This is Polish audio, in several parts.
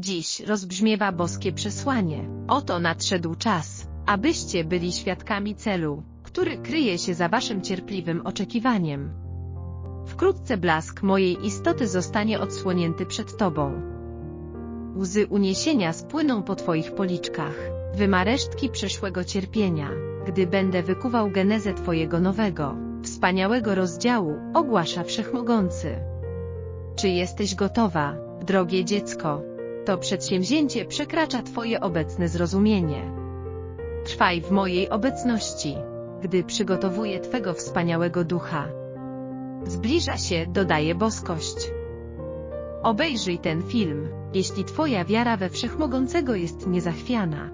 Dziś rozbrzmiewa boskie przesłanie. Oto nadszedł czas, abyście byli świadkami celu, który kryje się za waszym cierpliwym oczekiwaniem. Wkrótce blask mojej istoty zostanie odsłonięty przed tobą. Łzy uniesienia spłyną po twoich policzkach, wyma resztki przeszłego cierpienia, gdy będę wykuwał genezę twojego nowego, wspaniałego rozdziału, ogłasza Wszechmogący. Czy jesteś gotowa, drogie dziecko? To przedsięwzięcie przekracza twoje obecne zrozumienie. Trwaj w mojej obecności, gdy przygotowuję twego wspaniałego ducha. Zbliża się, dodaje boskość. Obejrzyj ten film, jeśli twoja wiara we Wszechmogącego jest niezachwiana.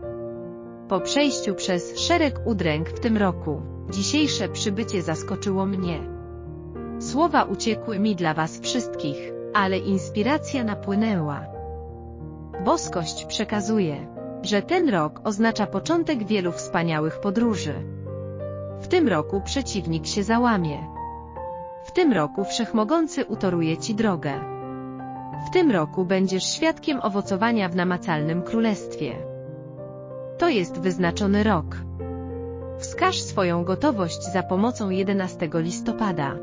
Po przejściu przez szereg udręk w tym roku, dzisiejsze przybycie zaskoczyło mnie. Słowa uciekły mi dla was wszystkich, ale inspiracja napłynęła. Boskość przekazuje, że ten rok oznacza początek wielu wspaniałych podróży. W tym roku przeciwnik się załamie. W tym roku Wszechmogący utoruje ci drogę. W tym roku będziesz świadkiem owocowania w namacalnym królestwie. To jest wyznaczony rok. Wskaż swoją gotowość za pomocą 11 listopada.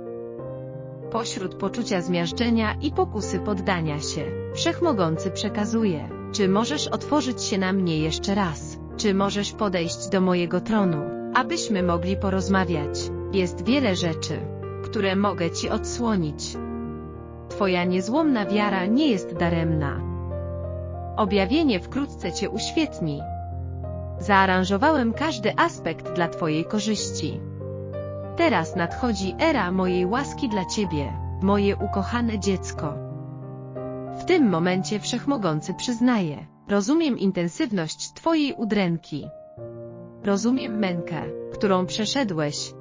Pośród poczucia zmiażdżenia i pokusy poddania się, Wszechmogący przekazuje, czy możesz otworzyć się na mnie jeszcze raz, czy możesz podejść do mojego tronu, abyśmy mogli porozmawiać. Jest wiele rzeczy, które mogę ci odsłonić. Twoja niezłomna wiara nie jest daremna. Objawienie wkrótce cię uświetni. Zaaranżowałem każdy aspekt dla twojej korzyści. Teraz nadchodzi era mojej łaski dla ciebie, moje ukochane dziecko. W tym momencie Wszechmogący przyznaje, rozumiem intensywność twojej udręki. Rozumiem mękę, którą przeszedłeś.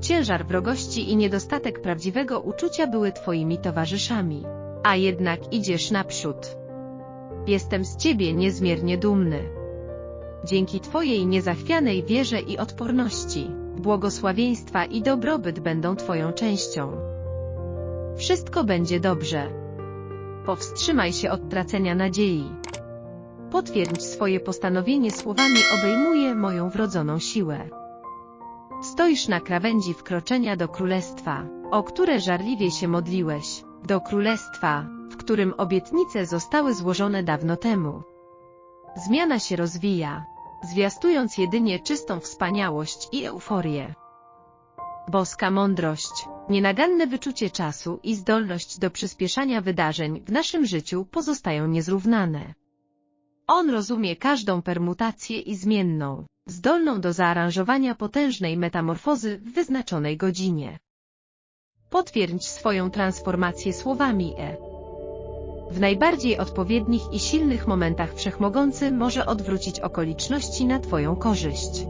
Ciężar wrogości i niedostatek prawdziwego uczucia były twoimi towarzyszami. A jednak idziesz naprzód. Jestem z ciebie niezmiernie dumny. Dzięki twojej niezachwianej wierze i odporności, błogosławieństwa i dobrobyt będą twoją częścią. Wszystko będzie dobrze. Powstrzymaj się od tracenia nadziei. Potwierdź swoje postanowienie słowami obejmuje moją wrodzoną siłę. Stoisz na krawędzi wkroczenia do królestwa, o które żarliwie się modliłeś, do królestwa, w którym obietnice zostały złożone dawno temu. Zmiana się rozwija, zwiastując jedynie czystą wspaniałość i euforię. Boska mądrość, nienaganne wyczucie czasu i zdolność do przyspieszania wydarzeń w naszym życiu pozostają niezrównane. On rozumie każdą permutację i zmienną, zdolną do zaaranżowania potężnej metamorfozy w wyznaczonej godzinie. Potwierdź swoją transformację słowami E. W najbardziej odpowiednich i silnych momentach Wszechmogący może odwrócić okoliczności na Twoją korzyść.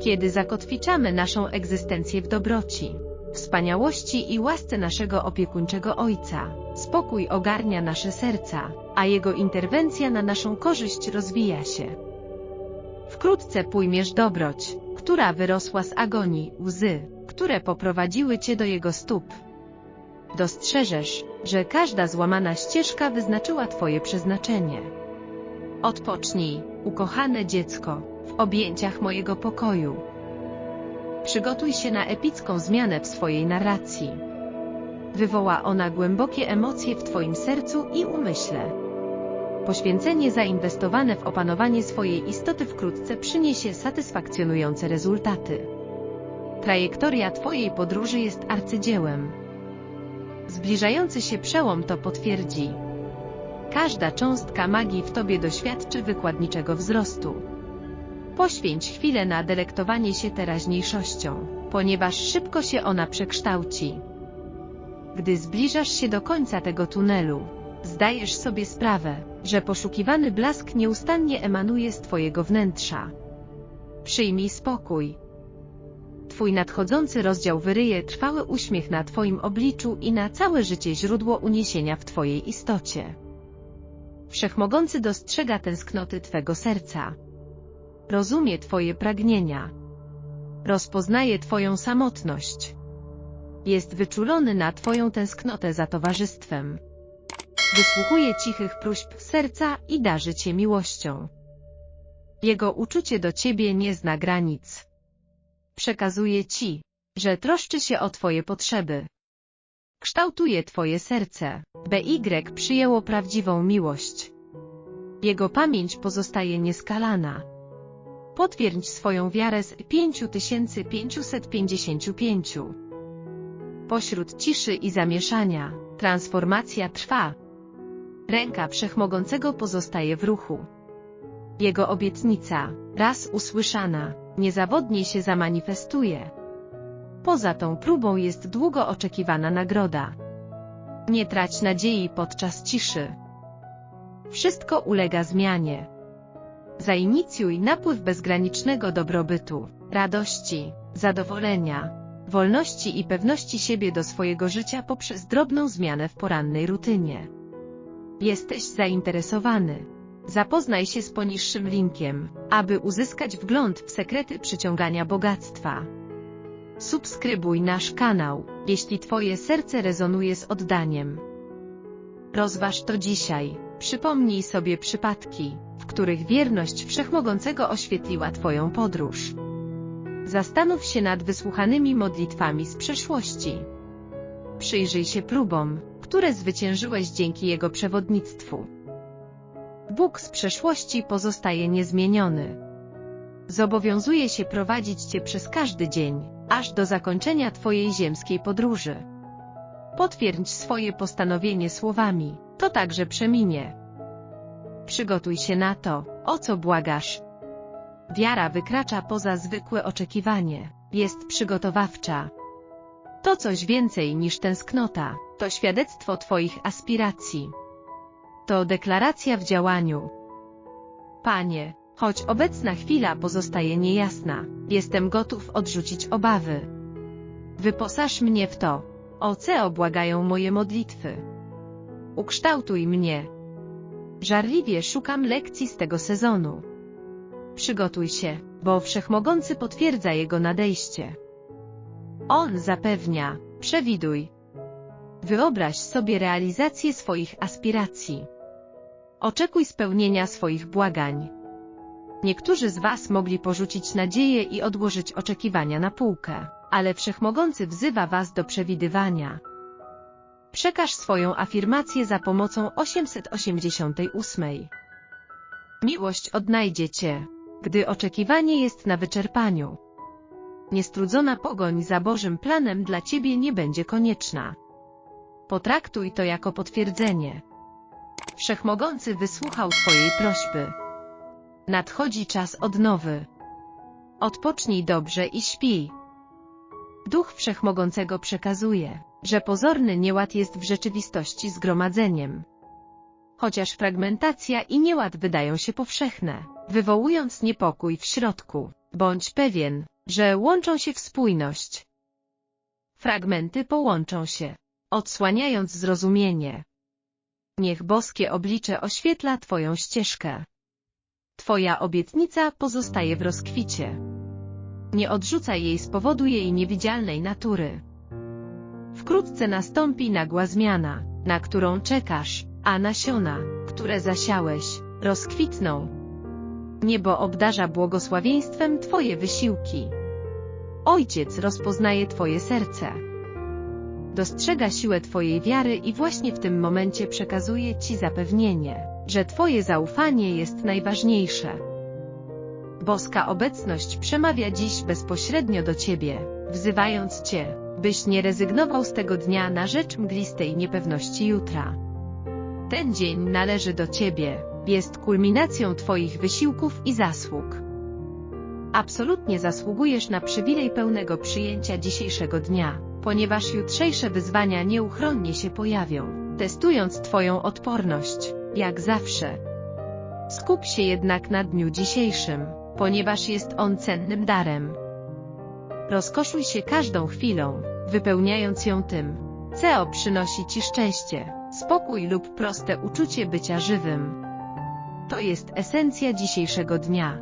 Kiedy zakotwiczamy naszą egzystencję w dobroci, wspaniałości i łasce naszego opiekuńczego Ojca, spokój ogarnia nasze serca, a Jego interwencja na naszą korzyść rozwija się. Wkrótce pojmiesz dobroć, która wyrosła z agonii, łzy, które poprowadziły Cię do Jego stóp. Dostrzeżesz, że każda złamana ścieżka wyznaczyła Twoje przeznaczenie. Odpocznij, ukochane dziecko, w objęciach mojego pokoju. Przygotuj się na epicką zmianę w swojej narracji. Wywoła ona głębokie emocje w Twoim sercu i umyśle. Poświęcenie zainwestowane w opanowanie swojej istoty wkrótce przyniesie satysfakcjonujące rezultaty. Trajektoria Twojej podróży jest arcydziełem. Zbliżający się przełom to potwierdzi. Każda cząstka magii w Tobie doświadczy wykładniczego wzrostu. Poświęć chwilę na delektowanie się teraźniejszością, ponieważ szybko się ona przekształci. Gdy zbliżasz się do końca tego tunelu, zdajesz sobie sprawę, że poszukiwany blask nieustannie emanuje z Twojego wnętrza. Przyjmij spokój. Twój nadchodzący rozdział wyryje trwały uśmiech na Twoim obliczu i na całe życie źródło uniesienia w Twojej istocie. Wszechmogący dostrzega tęsknoty Twego serca. Rozumie Twoje pragnienia. Rozpoznaje Twoją samotność. Jest wyczulony na Twoją tęsknotę za towarzystwem. wysłuchuje cichych próśb serca i darzy cię miłością. Jego uczucie do ciebie nie zna granic. Przekazuje ci, że troszczy się o twoje potrzeby. Kształtuje twoje serce. BY przyjęło prawdziwą miłość. Jego pamięć pozostaje nieskalana. Potwierdź swoją wiarę z 5555. Pośród ciszy i zamieszania, transformacja trwa. Ręka Wszechmogącego pozostaje w ruchu. Jego obietnica, raz usłyszana, niezawodnie się zamanifestuje. Poza tą próbą jest długo oczekiwana nagroda. Nie trać nadziei podczas ciszy. Wszystko ulega zmianie. Zainicjuj napływ bezgranicznego dobrobytu, radości, zadowolenia, wolności i pewności siebie do swojego życia poprzez drobną zmianę w porannej rutynie. Jesteś zainteresowany. Zapoznaj się z poniższym linkiem, aby uzyskać wgląd w sekrety przyciągania bogactwa. Subskrybuj nasz kanał, jeśli Twoje serce rezonuje z oddaniem. Rozważ to dzisiaj. Przypomnij sobie przypadki, których wierność Wszechmogącego oświetliła Twoją podróż. Zastanów się nad wysłuchanymi modlitwami z przeszłości. Przyjrzyj się próbom, które zwyciężyłeś dzięki Jego przewodnictwu. Bóg z przeszłości pozostaje niezmieniony. Zobowiązuje się prowadzić Cię przez każdy dzień, aż do zakończenia Twojej ziemskiej podróży. Potwierdź swoje postanowienie słowami, to także przeminie. Przygotuj się na to, o co błagasz. Wiara wykracza poza zwykłe oczekiwanie, jest przygotowawcza. To coś więcej niż tęsknota, to świadectwo Twoich aspiracji. To deklaracja w działaniu. Panie, choć obecna chwila pozostaje niejasna, jestem gotów odrzucić obawy. Wyposaż mnie w to, o co błagają moje modlitwy. Ukształtuj mnie. Żarliwie szukam lekcji z tego sezonu. Przygotuj się, bo Wszechmogący potwierdza jego nadejście. On zapewnia, przewiduj. Wyobraź sobie realizację swoich aspiracji. Oczekuj spełnienia swoich błagań. Niektórzy z Was mogli porzucić nadzieję i odłożyć oczekiwania na półkę, ale Wszechmogący wzywa Was do przewidywania. Przekaż swoją afirmację za pomocą 888. Miłość odnajdzie Cię, gdy oczekiwanie jest na wyczerpaniu. Niestrudzona pogoń za Bożym planem dla Ciebie nie będzie konieczna. Potraktuj to jako potwierdzenie. Wszechmogący wysłuchał Twojej prośby. Nadchodzi czas odnowy. Odpocznij dobrze i śpi. Duch Wszechmogącego przekazuje, że pozorny nieład jest w rzeczywistości zgromadzeniem. Chociaż fragmentacja i nieład wydają się powszechne, wywołując niepokój w środku, bądź pewien, że łączą się w spójność. Fragmenty połączą się, odsłaniając zrozumienie. Niech boskie oblicze oświetla Twoją ścieżkę. Twoja obietnica pozostaje w rozkwicie. Nie odrzucaj jej z powodu jej niewidzialnej natury. Wkrótce nastąpi nagła zmiana, na którą czekasz, a nasiona, które zasiałeś, rozkwitną. Niebo obdarza błogosławieństwem Twoje wysiłki. Ojciec rozpoznaje Twoje serce. Dostrzega siłę Twojej wiary i właśnie w tym momencie przekazuje Ci zapewnienie, że Twoje zaufanie jest najważniejsze. Boska obecność przemawia dziś bezpośrednio do Ciebie, wzywając Cię, byś nie rezygnował z tego dnia na rzecz mglistej niepewności jutra. Ten dzień należy do Ciebie, jest kulminacją Twoich wysiłków i zasług. Absolutnie zasługujesz na przywilej pełnego przyjęcia dzisiejszego dnia, ponieważ jutrzejsze wyzwania nieuchronnie się pojawią, testując Twoją odporność, jak zawsze. Skup się jednak na dniu dzisiejszym, ponieważ jest on cennym darem. Rozkoszuj się każdą chwilą, wypełniając ją tym, co przynosi Ci szczęście, spokój lub proste uczucie bycia żywym. To jest esencja dzisiejszego dnia.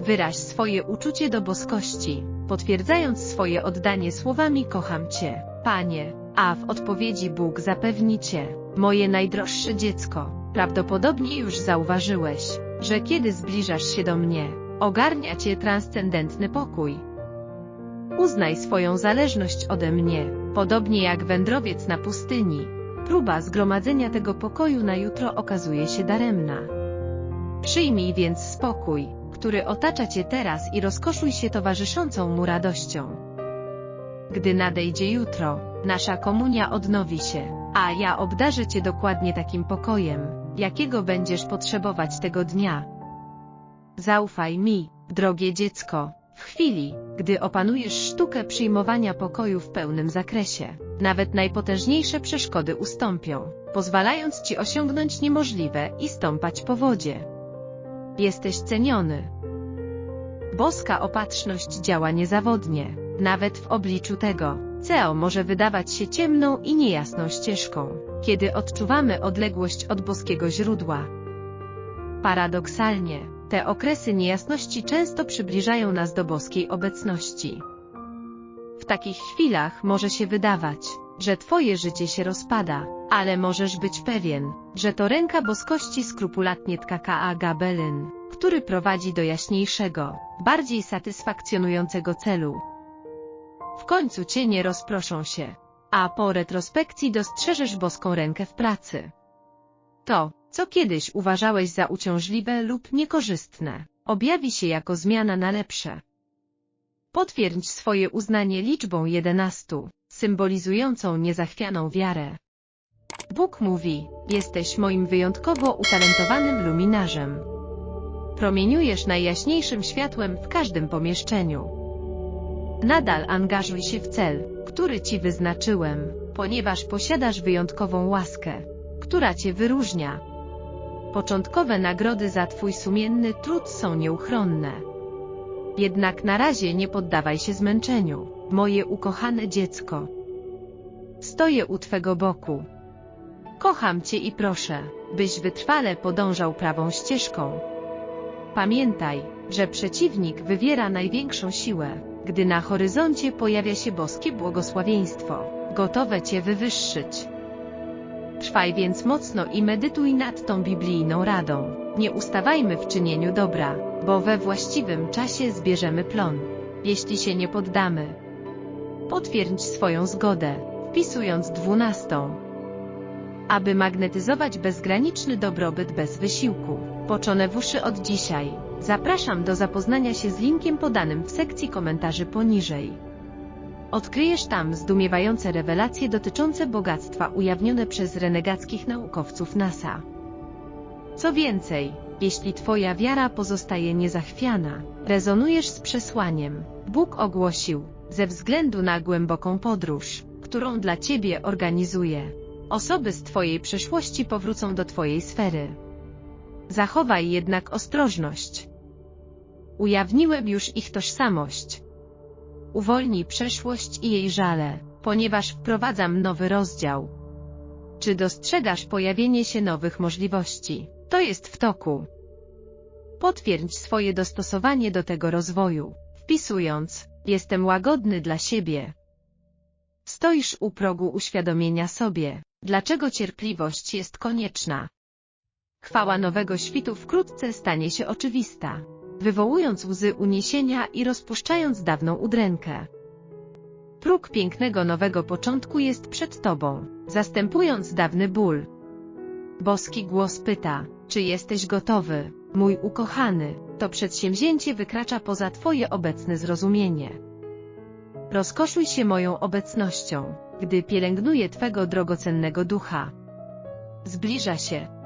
Wyraź swoje uczucie do boskości, potwierdzając swoje oddanie słowami kocham Cię, Panie, A w odpowiedzi Bóg zapewni cię, moje najdroższe dziecko. Prawdopodobnie już zauważyłeś, że kiedy zbliżasz się do mnie, ogarnia cię transcendentny pokój. Uznaj swoją zależność ode mnie, podobnie jak wędrowiec na pustyni. Próba zgromadzenia tego pokoju na jutro okazuje się daremna. Przyjmij więc spokój, który otacza cię teraz i rozkoszuj się towarzyszącą mu radością. Gdy nadejdzie jutro, nasza komunia odnowi się, a ja obdarzę cię dokładnie takim pokojem, jakiego będziesz potrzebować tego dnia. Zaufaj mi, drogie dziecko, w chwili, gdy opanujesz sztukę przyjmowania pokoju w pełnym zakresie, nawet najpotężniejsze przeszkody ustąpią, pozwalając ci osiągnąć niemożliwe i stąpać po wodzie. Jesteś ceniony. Boska opatrzność działa niezawodnie, nawet w obliczu tego, co może wydawać się ciemną i niejasną ścieżką, kiedy odczuwamy odległość od boskiego źródła. Paradoksalnie, te okresy niejasności często przybliżają nas do boskiej obecności. W takich chwilach może się wydawać, że Twoje życie się rozpada, ale możesz być pewien, że to ręka boskości skrupulatnie tka K.A. Gabelyn, który prowadzi do jaśniejszego, bardziej satysfakcjonującego celu. W końcu cienie rozproszą się, a po retrospekcji dostrzeżesz boską rękę w pracy. To, co kiedyś uważałeś za uciążliwe lub niekorzystne, objawi się jako zmiana na lepsze. Potwierdź swoje uznanie liczbą jedenastu, symbolizującą niezachwianą wiarę. Bóg mówi, jesteś moim wyjątkowo utalentowanym luminarzem. Promieniujesz najjaśniejszym światłem w każdym pomieszczeniu. Nadal angażuj się w cel, który Ci wyznaczyłem, ponieważ posiadasz wyjątkową łaskę, która Cię wyróżnia. Początkowe nagrody za Twój sumienny trud są nieuchronne. Jednak na razie nie poddawaj się zmęczeniu, moje ukochane dziecko. Stoję u Twego boku. Kocham Cię i proszę, byś wytrwale podążał prawą ścieżką. Pamiętaj, że przeciwnik wywiera największą siłę, gdy na horyzoncie pojawia się boskie błogosławieństwo, gotowe Cię wywyższyć. Trwaj więc mocno i medytuj nad tą biblijną radą. Nie ustawajmy w czynieniu dobra, bo we właściwym czasie zbierzemy plon. Jeśli się nie poddamy, potwierdź swoją zgodę, wpisując dwunastą. Aby magnetyzować bezgraniczny dobrobyt bez wysiłku, poczone w uszy od dzisiaj, zapraszam do zapoznania się z linkiem podanym w sekcji komentarzy poniżej. Odkryjesz tam zdumiewające rewelacje dotyczące bogactwa ujawnione przez renegackich naukowców NASA. Co więcej, jeśli Twoja wiara pozostaje niezachwiana, rezonujesz z przesłaniem. Bóg ogłosił, ze względu na głęboką podróż, którą dla Ciebie organizuje. Osoby z Twojej przeszłości powrócą do Twojej sfery. Zachowaj jednak ostrożność. Ujawniłem już ich tożsamość. Uwolnij przeszłość i jej żale, ponieważ wprowadzam nowy rozdział. Czy dostrzegasz pojawienie się nowych możliwości? To jest w toku. Potwierdź swoje dostosowanie do tego rozwoju, wpisując, jestem łagodny dla siebie. Stoisz u progu uświadomienia sobie, dlaczego cierpliwość jest konieczna. Chwała nowego świtu wkrótce stanie się oczywista, wywołując łzy uniesienia i rozpuszczając dawną udrękę. Próg pięknego nowego początku jest przed tobą, zastępując dawny ból. Boski głos pyta, czy jesteś gotowy, mój ukochany, to przedsięwzięcie wykracza poza twoje obecne zrozumienie. Rozkoszuj się moją obecnością, gdy pielęgnuję twego drogocennego ducha. Zbliża się.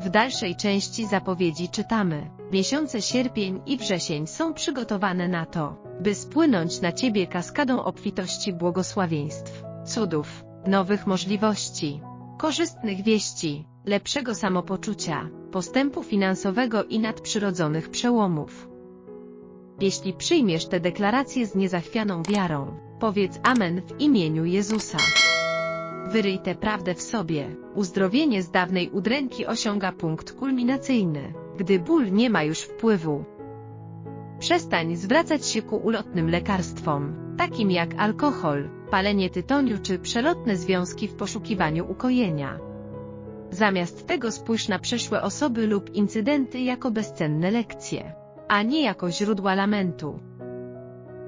W dalszej części zapowiedzi czytamy, miesiące sierpień i wrzesień są przygotowane na to, by spłynąć na ciebie kaskadą obfitości błogosławieństw, cudów, nowych możliwości, korzystnych wieści, lepszego samopoczucia, postępu finansowego i nadprzyrodzonych przełomów. Jeśli przyjmiesz te deklaracje z niezachwianą wiarą, powiedz Amen w imieniu Jezusa. Wyryj tę prawdę w sobie. Uzdrowienie z dawnej udręki osiąga punkt kulminacyjny, gdy ból nie ma już wpływu. Przestań zwracać się ku ulotnym lekarstwom, takim jak alkohol, palenie tytoniu czy przelotne związki w poszukiwaniu ukojenia. Zamiast tego spójrz na przeszłe osoby lub incydenty jako bezcenne lekcje, a nie jako źródła lamentu.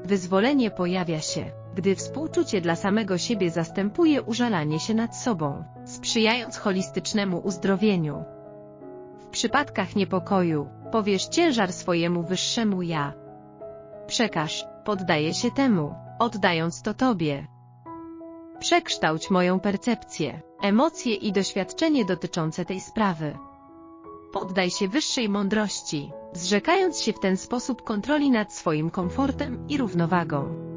Wyzwolenie pojawia się, gdy współczucie dla samego siebie zastępuje użalanie się nad sobą, sprzyjając holistycznemu uzdrowieniu. W przypadkach niepokoju, powiesz ciężar swojemu wyższemu ja. Przekaż, poddaję się temu, oddając to Tobie. Przekształć moją percepcję, emocje i doświadczenie dotyczące tej sprawy. Poddaj się wyższej mądrości, zrzekając się w ten sposób kontroli nad swoim komfortem i równowagą.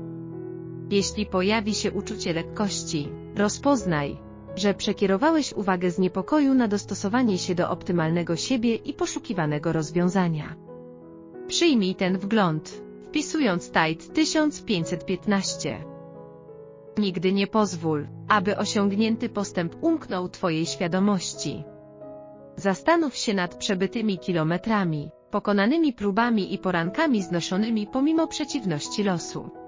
Jeśli pojawi się uczucie lekkości, rozpoznaj, że przekierowałeś uwagę z niepokoju na dostosowanie się do optymalnego siebie i poszukiwanego rozwiązania. Przyjmij ten wgląd, wpisując TAIT 1515. Nigdy nie pozwól, aby osiągnięty postęp umknął Twojej świadomości. Zastanów się nad przebytymi kilometrami, pokonanymi próbami i porankami znoszonymi pomimo przeciwności losu.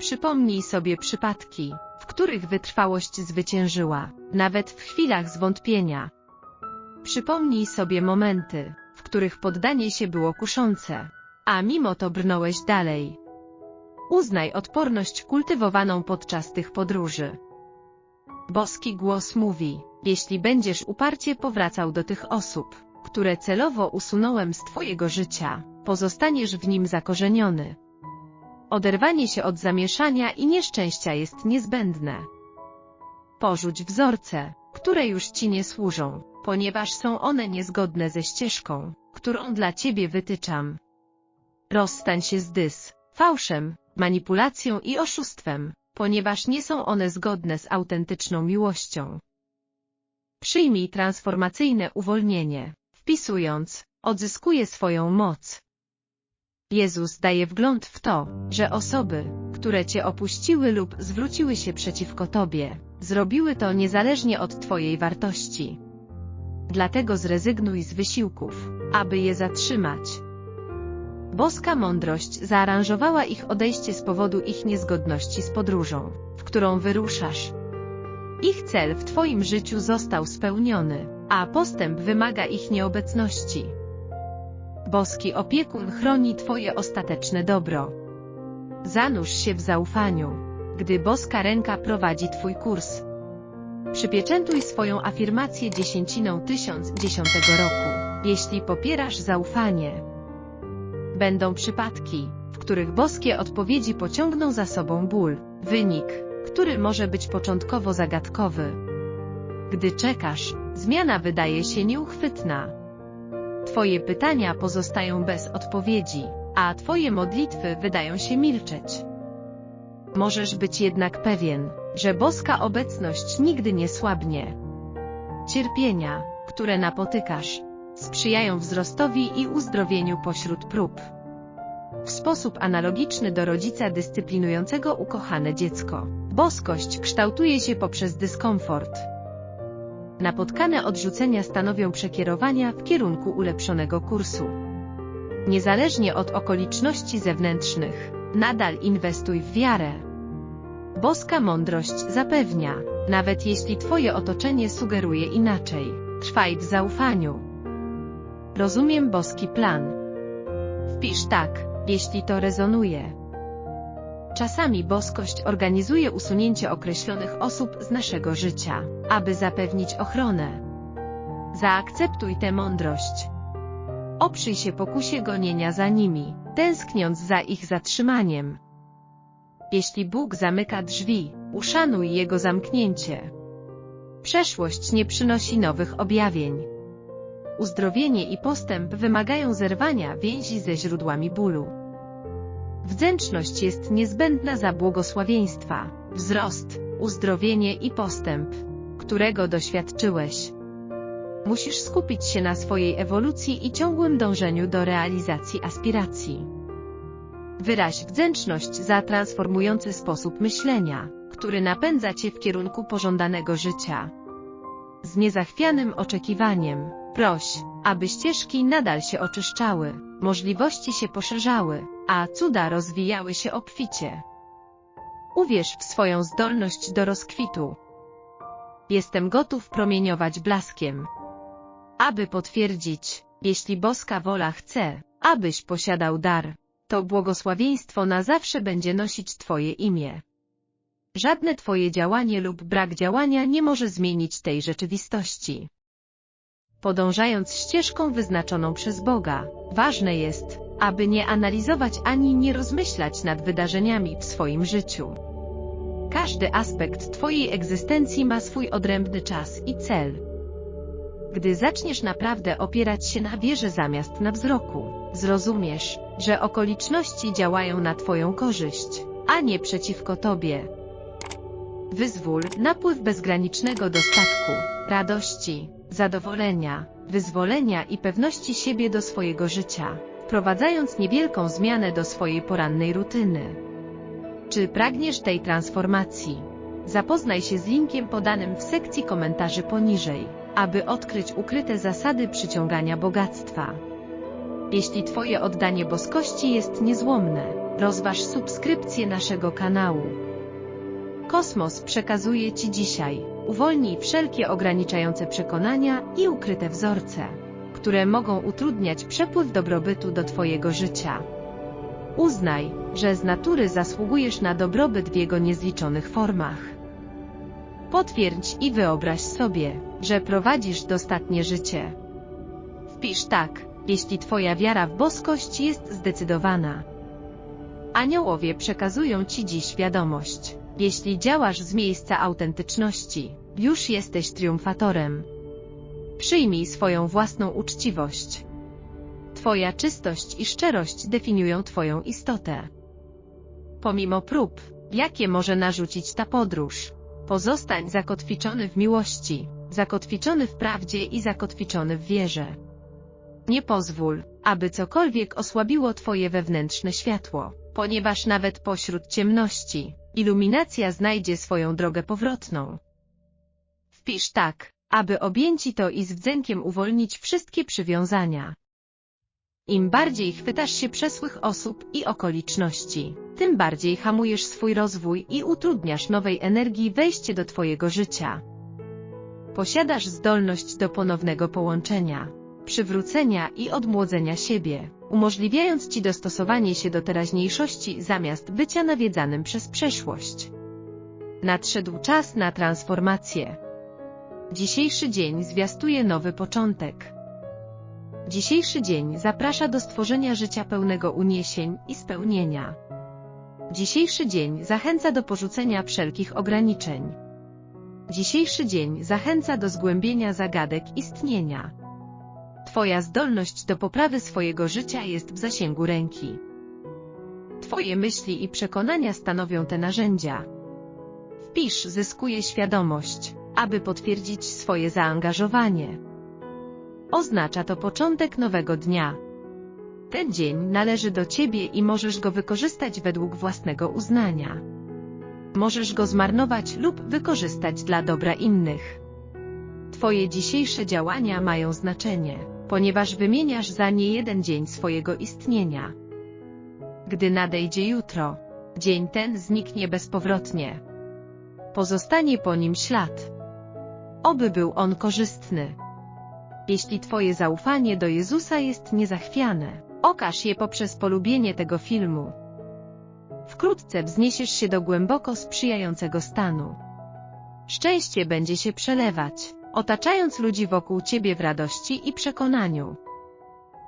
Przypomnij sobie przypadki, w których wytrwałość zwyciężyła, nawet w chwilach zwątpienia. Przypomnij sobie momenty, w których poddanie się było kuszące, a mimo to brnąłeś dalej. Uznaj odporność kultywowaną podczas tych podróży. Boski głos mówi, jeśli będziesz uparcie powracał do tych osób, które celowo usunąłem z Twojego życia, pozostaniesz w nim zakorzeniony. Oderwanie się od zamieszania i nieszczęścia jest niezbędne. Porzuć wzorce, które już Ci nie służą, ponieważ są one niezgodne ze ścieżką, którą dla Ciebie wytyczam. Rozstań się z dys, fałszem, manipulacją i oszustwem, ponieważ nie są one zgodne z autentyczną miłością. Przyjmij transformacyjne uwolnienie, wpisując, odzyskuję swoją moc. Jezus daje wgląd w to, że osoby, które Cię opuściły lub zwróciły się przeciwko Tobie, zrobiły to niezależnie od Twojej wartości. Dlatego zrezygnuj z wysiłków, aby je zatrzymać. Boska mądrość zaaranżowała ich odejście z powodu ich niezgodności z podróżą, w którą wyruszasz. Ich cel w Twoim życiu został spełniony, a postęp wymaga ich nieobecności. Boski opiekun chroni Twoje ostateczne dobro. Zanurz się w zaufaniu, gdy boska ręka prowadzi Twój kurs. Przypieczętuj swoją afirmację dziesięciną 1010 roku, jeśli popierasz zaufanie. Będą przypadki, w których boskie odpowiedzi pociągną za sobą ból, wynik, który może być początkowo zagadkowy. Gdy czekasz, zmiana wydaje się nieuchwytna. Twoje pytania pozostają bez odpowiedzi, a Twoje modlitwy wydają się milczeć. Możesz być jednak pewien, że boska obecność nigdy nie słabnie. Cierpienia, które napotykasz, sprzyjają wzrostowi i uzdrowieniu pośród prób. W sposób analogiczny do rodzica dyscyplinującego ukochane dziecko, boskość kształtuje się poprzez dyskomfort. Napotkane odrzucenia stanowią przekierowania w kierunku ulepszonego kursu. Niezależnie od okoliczności zewnętrznych, nadal inwestuj w wiarę. Boska mądrość zapewnia, nawet jeśli Twoje otoczenie sugeruje inaczej, trwaj w zaufaniu. Rozumiem boski plan. Wpisz tak, jeśli to rezonuje. Czasami boskość organizuje usunięcie określonych osób z naszego życia, aby zapewnić ochronę. Zaakceptuj tę mądrość. Oprzyj się pokusie gonienia za nimi, tęskniąc za ich zatrzymaniem. Jeśli Bóg zamyka drzwi, uszanuj Jego zamknięcie. Przeszłość nie przynosi nowych objawień. Uzdrowienie i postęp wymagają zerwania więzi ze źródłami bólu. Wdzięczność jest niezbędna za błogosławieństwa, wzrost, uzdrowienie i postęp, którego doświadczyłeś. Musisz skupić się na swojej ewolucji i ciągłym dążeniu do realizacji aspiracji. Wyraź wdzięczność za transformujący sposób myślenia, który napędza Cię w kierunku pożądanego życia. Z niezachwianym oczekiwaniem, Proś, aby ścieżki nadal się oczyszczały, możliwości się poszerzały, a cuda rozwijały się obficie. Uwierz w swoją zdolność do rozkwitu. Jestem gotów promieniować blaskiem. Aby potwierdzić, jeśli boska wola chce, abyś posiadał dar, to błogosławieństwo na zawsze będzie nosić Twoje imię. Żadne Twoje działanie lub brak działania nie może zmienić tej rzeczywistości. Podążając ścieżką wyznaczoną przez Boga, ważne jest, aby nie analizować ani nie rozmyślać nad wydarzeniami w swoim życiu. Każdy aspekt Twojej egzystencji ma swój odrębny czas i cel. Gdy zaczniesz naprawdę opierać się na wierze zamiast na wzroku, zrozumiesz, że okoliczności działają na Twoją korzyść, a nie przeciwko Tobie. Wyzwól napływ bezgranicznego dostatku, radości, zadowolenia, wyzwolenia i pewności siebie do swojego życia, wprowadzając niewielką zmianę do swojej porannej rutyny. Czy pragniesz tej transformacji? Zapoznaj się z linkiem podanym w sekcji komentarzy poniżej, aby odkryć ukryte zasady przyciągania bogactwa. Jeśli Twoje oddanie boskości jest niezłomne, rozważ subskrypcję naszego kanału. Kosmos przekazuje Ci dzisiaj, uwolnij wszelkie ograniczające przekonania i ukryte wzorce, które mogą utrudniać przepływ dobrobytu do Twojego życia. Uznaj, że z natury zasługujesz na dobrobyt w jego niezliczonych formach. Potwierdź i wyobraź sobie, że prowadzisz dostatnie życie. Wpisz tak, jeśli Twoja wiara w boskość jest zdecydowana. Aniołowie przekazują Ci dziś wiadomość. Jeśli działasz z miejsca autentyczności, już jesteś triumfatorem. Przyjmij swoją własną uczciwość. Twoja czystość i szczerość definiują Twoją istotę. Pomimo prób, jakie może narzucić ta podróż, pozostań zakotwiczony w miłości, zakotwiczony w prawdzie i zakotwiczony w wierze. Nie pozwól, aby cokolwiek osłabiło Twoje wewnętrzne światło, ponieważ nawet pośród ciemności, iluminacja znajdzie swoją drogę powrotną. Wpisz tak, aby objęci to i z wdzenkiem uwolnić wszystkie przywiązania. Im bardziej chwytasz się przesłych osób i okoliczności, tym bardziej hamujesz swój rozwój i utrudniasz nowej energii wejście do Twojego życia. Posiadasz zdolność do ponownego połączenia, przywrócenia i odmłodzenia siebie, umożliwiając Ci dostosowanie się do teraźniejszości zamiast bycia nawiedzanym przez przeszłość. Nadszedł czas na transformację. Dzisiejszy dzień zwiastuje nowy początek. Dzisiejszy dzień zaprasza do stworzenia życia pełnego uniesień i spełnienia. Dzisiejszy dzień zachęca do porzucenia wszelkich ograniczeń. Dzisiejszy dzień zachęca do zgłębienia zagadek istnienia. Twoja zdolność do poprawy swojego życia jest w zasięgu ręki. Twoje myśli i przekonania stanowią te narzędzia. Wpisz zyskuje świadomość, aby potwierdzić swoje zaangażowanie. Oznacza to początek nowego dnia. Ten dzień należy do Ciebie i możesz go wykorzystać według własnego uznania. Możesz go zmarnować lub wykorzystać dla dobra innych. Twoje dzisiejsze działania mają znaczenie, ponieważ wymieniasz za nie jeden dzień swojego istnienia. Gdy nadejdzie jutro, dzień ten zniknie bezpowrotnie. Pozostanie po nim ślad. Oby był on korzystny. Jeśli Twoje zaufanie do Jezusa jest niezachwiane, okaż je poprzez polubienie tego filmu. Wkrótce wzniesiesz się do głęboko sprzyjającego stanu. Szczęście będzie się przelewać, otaczając ludzi wokół Ciebie w radości i przekonaniu.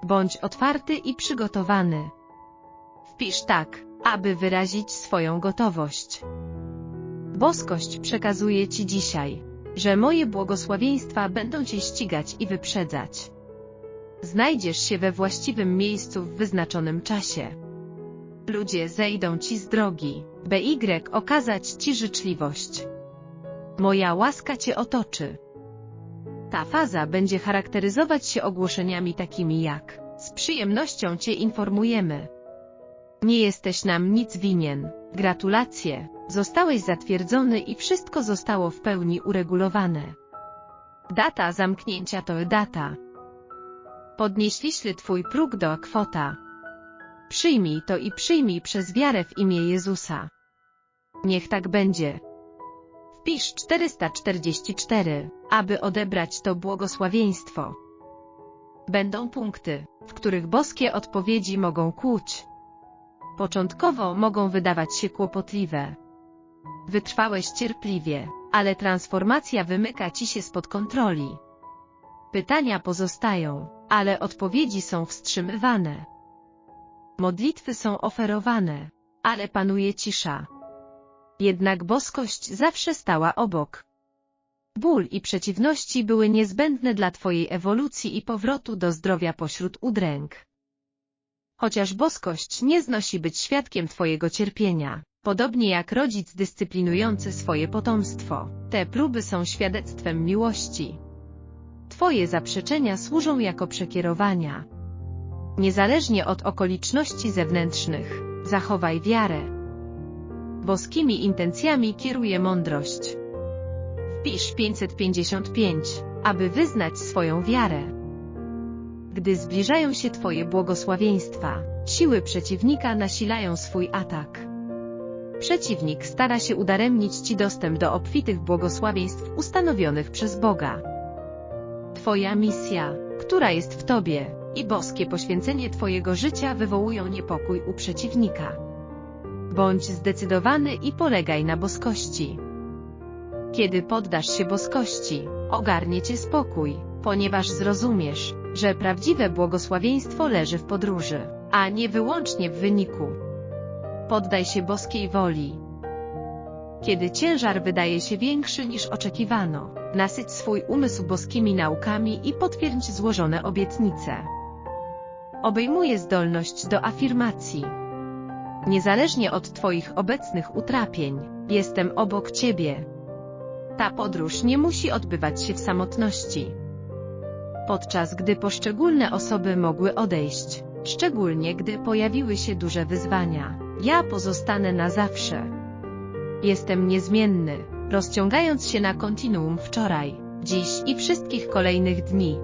Bądź otwarty i przygotowany. Wpisz tak, aby wyrazić swoją gotowość. Boskość przekazuje Ci dzisiaj, że moje błogosławieństwa będą Cię ścigać i wyprzedzać. Znajdziesz się we właściwym miejscu w wyznaczonym czasie. Ludzie zejdą Ci z drogi, by okazać Ci życzliwość. Moja łaska Cię otoczy. Ta faza będzie charakteryzować się ogłoszeniami takimi jak z przyjemnością Cię informujemy. Nie jesteś nam nic winien. Gratulacje, zostałeś zatwierdzony i wszystko zostało w pełni uregulowane. Data zamknięcia to data. podnieśliśmy Twój próg do akwota. Przyjmij to i przyjmij przez wiarę w imię Jezusa. Niech tak będzie. Wpisz 444, aby odebrać to błogosławieństwo. Będą punkty, w których boskie odpowiedzi mogą kłuć. Początkowo mogą wydawać się kłopotliwe. Wytrwałeś cierpliwie, ale transformacja wymyka ci się spod kontroli. Pytania pozostają, ale odpowiedzi są wstrzymywane. Modlitwy są oferowane, ale panuje cisza. Jednak boskość zawsze stała obok. Ból i przeciwności były niezbędne dla Twojej ewolucji i powrotu do zdrowia pośród udręk. Chociaż boskość nie znosi być świadkiem Twojego cierpienia, podobnie jak rodzic dyscyplinujący swoje potomstwo, te próby są świadectwem miłości. Twoje zaprzeczenia służą jako przekierowania. Niezależnie od okoliczności zewnętrznych, zachowaj wiarę. Boskimi intencjami kieruje mądrość. Wpisz 555, aby wyznać swoją wiarę. Gdy zbliżają się Twoje błogosławieństwa, siły przeciwnika nasilają swój atak. Przeciwnik stara się udaremnić Ci dostęp do obfitych błogosławieństw ustanowionych przez Boga. Twoja misja, która jest w Tobie, i boskie poświęcenie Twojego życia wywołują niepokój u przeciwnika. Bądź zdecydowany i polegaj na boskości. Kiedy poddasz się boskości, ogarnie Cię spokój, ponieważ zrozumiesz, że prawdziwe błogosławieństwo leży w podróży, a nie wyłącznie w wyniku. Poddaj się boskiej woli. Kiedy ciężar wydaje się większy niż oczekiwano, nasyć swój umysł boskimi naukami i potwierdź złożone obietnice. Obejmuje zdolność do afirmacji. Niezależnie od Twoich obecnych utrapień, jestem obok Ciebie. Ta podróż nie musi odbywać się w samotności. Podczas gdy poszczególne osoby mogły odejść, szczególnie gdy pojawiły się duże wyzwania, ja pozostanę na zawsze. Jestem niezmienny, rozciągając się na kontinuum wczoraj, dziś i wszystkich kolejnych dni.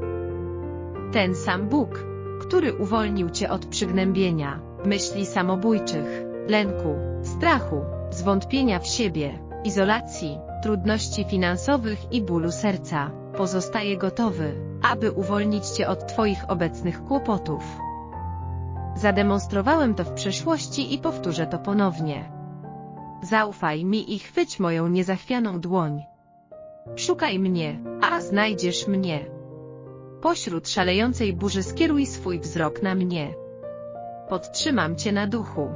Ten sam Bóg, który uwolnił Cię od przygnębienia, myśli samobójczych, lęku, strachu, zwątpienia w siebie, izolacji, trudności finansowych i bólu serca, pozostaje gotowy, aby uwolnić Cię od Twoich obecnych kłopotów. Zademonstrowałem to w przeszłości i powtórzę to ponownie. Zaufaj mi i chwyć moją niezachwianą dłoń. Szukaj mnie, a znajdziesz mnie. Pośród szalejącej burzy skieruj swój wzrok na mnie. Podtrzymam Cię na duchu.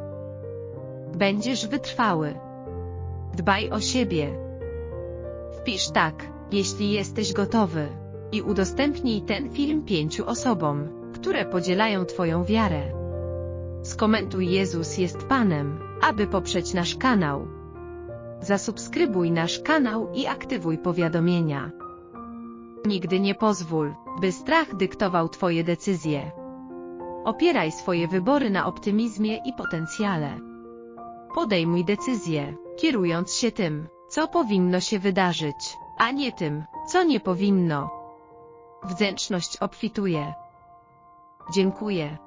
Będziesz wytrwały. Dbaj o siebie. Wpisz tak, jeśli jesteś gotowy. I udostępnij ten film pięciu osobom, które podzielają Twoją wiarę. Skomentuj Jezus jest Panem, aby poprzeć nasz kanał. Zasubskrybuj nasz kanał i aktywuj powiadomienia. Nigdy nie pozwól, by strach dyktował Twoje decyzje. Opieraj swoje wybory na optymizmie i potencjale. Podejmuj decyzje, kierując się tym, co powinno się wydarzyć, a nie tym, co nie powinno. Wdzięczność obfituje. Dziękuję.